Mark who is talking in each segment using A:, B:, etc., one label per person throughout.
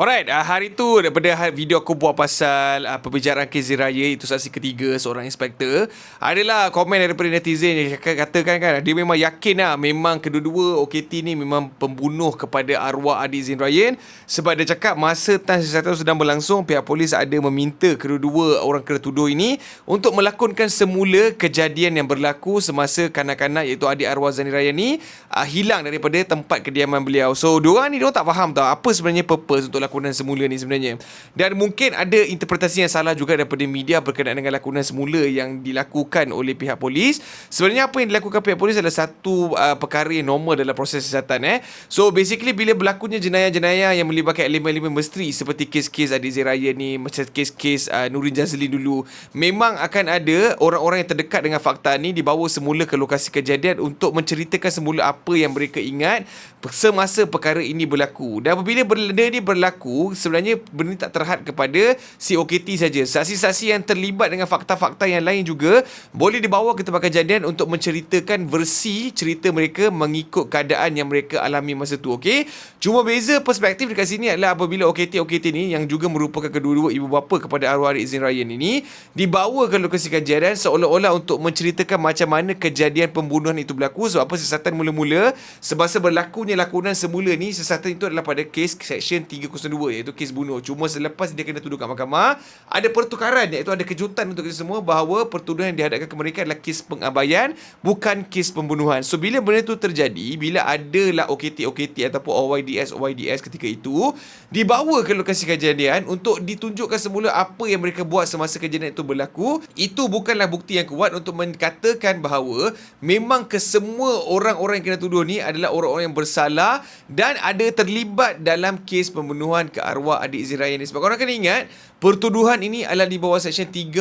A: Alright, uh, hari tu daripada hari- video aku buat pasal uh, pembicaraan kes Raya itu saksi ketiga seorang inspektor. Adalah komen daripada netizen yang katakan kan dia memang yakin lah memang kedua-dua OKT ni memang pembunuh kepada arwah adik Zain Ryan sebab dia cakap masa tan siasatan sedang berlangsung pihak polis ada meminta kedua-dua orang kena tuduh ini untuk melakonkan semula kejadian yang berlaku semasa kanak-kanak iaitu adik arwah Zain Ryan ni uh, hilang daripada tempat kediaman beliau. So, diorang ni diorang tak faham tau apa sebenarnya purpose untuk lakonan semula ni sebenarnya. Dan mungkin ada interpretasi yang salah juga daripada media berkenaan dengan lakonan semula yang dilakukan oleh pihak polis. Sebenarnya apa yang dilakukan pihak polis adalah satu uh, perkara yang normal dalam proses siasatan eh. So basically bila berlakunya jenayah-jenayah yang melibatkan elemen-elemen misteri seperti kes-kes Adik Ziraya ni, macam kes-kes uh, Nurin Jazli dulu, memang akan ada orang-orang yang terdekat dengan fakta ni dibawa semula ke lokasi kejadian untuk menceritakan semula apa yang mereka ingat semasa perkara ini berlaku. Dan apabila benda ni berlaku, sebenarnya benda ni tak terhad kepada si OKT saja. Saksi-saksi yang terlibat dengan fakta-fakta yang lain juga boleh dibawa ke tempat kejadian untuk menceritakan versi cerita mereka mengikut keadaan yang mereka alami masa tu, okey? Cuma beza perspektif dekat sini adalah apabila OKT-OKT ni yang juga merupakan kedua-dua ibu bapa kepada arwah Arik Zain Ryan ini dibawa ke lokasi kejadian seolah-olah untuk menceritakan macam mana kejadian pembunuhan itu berlaku sebab apa siasatan mula-mula semasa berlakunya lakonan semula ni siasatan itu adalah pada kes section 302 iaitu kes bunuh. Cuma selepas dia kena tuduh kat mahkamah ada pertukaran iaitu ada kejutan untuk kita semua bahawa pertuduhan yang dihadapkan ke mereka adalah kes pengabaian bukan kes pembunuhan. So bila benda itu terjadi bila adalah OKT-OKT ataupun OYDS OYDS ketika itu dibawa ke lokasi kejadian untuk ditunjukkan semula apa yang mereka buat semasa kejadian itu berlaku. Itu bukanlah bukti yang kuat untuk mengatakan bahawa memang kesemua orang-orang yang kena tuduh ni adalah orang-orang yang bersalah dan ada terlibat dalam kes pembunuhan ke arwah adik Ziraya ni. Sebab korang kena ingat pertuduhan ini adalah di bawah seksyen 31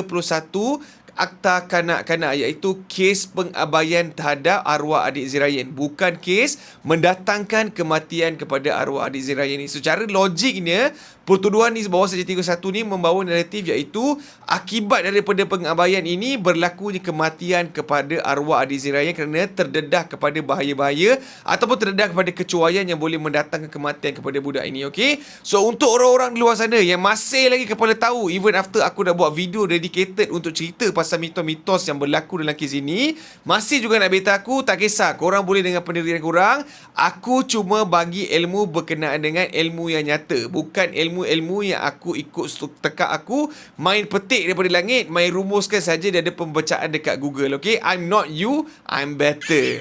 A: Akta Kanak-Kanak iaitu kes pengabaian terhadap arwah adik Zirayan bukan kes mendatangkan kematian kepada arwah adik Zirayan ni secara logiknya pertuduhan ni bawah seksyen 31 ni membawa naratif iaitu akibat daripada pengabaian ini berlakunya kematian kepada arwah adik Zirayan kerana terdedah kepada bahaya-bahaya ataupun terdedah kepada kecuaian yang boleh mendatangkan kematian kepada budak ini okey? So untuk orang-orang di luar sana yang masih lagi kepala tahu even after aku dah buat video dedicated untuk cerita pasal mitos-mitos yang berlaku dalam kes ini masih juga nak beta aku tak kisah korang boleh dengan pendirian korang aku cuma bagi ilmu berkenaan dengan ilmu yang nyata bukan ilmu-ilmu yang aku ikut tekak aku main petik daripada langit main rumuskan saja dia ada pembacaan dekat Google okay? I'm not you I'm better